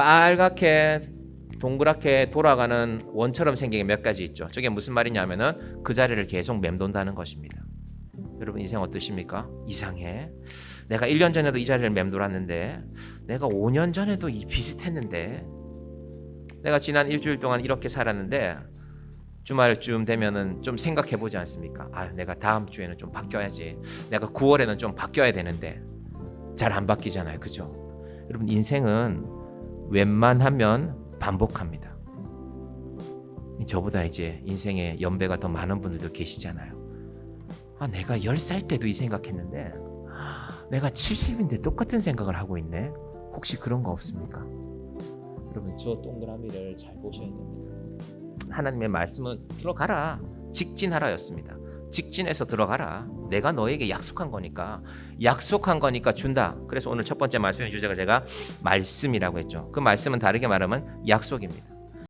빨갛게 동그랗게 돌아가는 원처럼 생긴 게 몇 가지 있죠. 저게 무슨 말이냐면은 그 자리를 계속 맴돈다는 것입니다. 여러분 인생 어떠십니까? 이상해. 내가 1년 전에도 이 자리를 맴돌았는데 내가 5년 전에도 이 비슷했는데 내가 지난 일주일 동안 이렇게 살았는데 주말쯤 되면은 좀 생각해 보지 않습니까? 아, 내가 다음 주에는 좀 바뀌어야지. 내가 9월에는 좀 바뀌어야 되는데 잘 안 바뀌잖아요. 그죠? 여러분 인생은 웬만하면 반복합니다. 저보다 이제 인생에 연배가 더 많은 분들도 계시잖아요. 아, 내가 10살 때도 이 생각했는데 내가 70인데 똑같은 생각을 하고 있네. 혹시 그런 거 없습니까? 여러분 저 동그라미를 잘 보셔야 됩니다. 하나님의 말씀은 들어가라. 직진하라였습니다. 직진해서 들어가라. 내가 너에게 약속한 거니까 약속한 거니까 준다. 그래서 오늘 첫 번째 말씀의 주제가 제가 말씀이라고 했죠. 그 말씀은 다르게 말하면 약속입니다.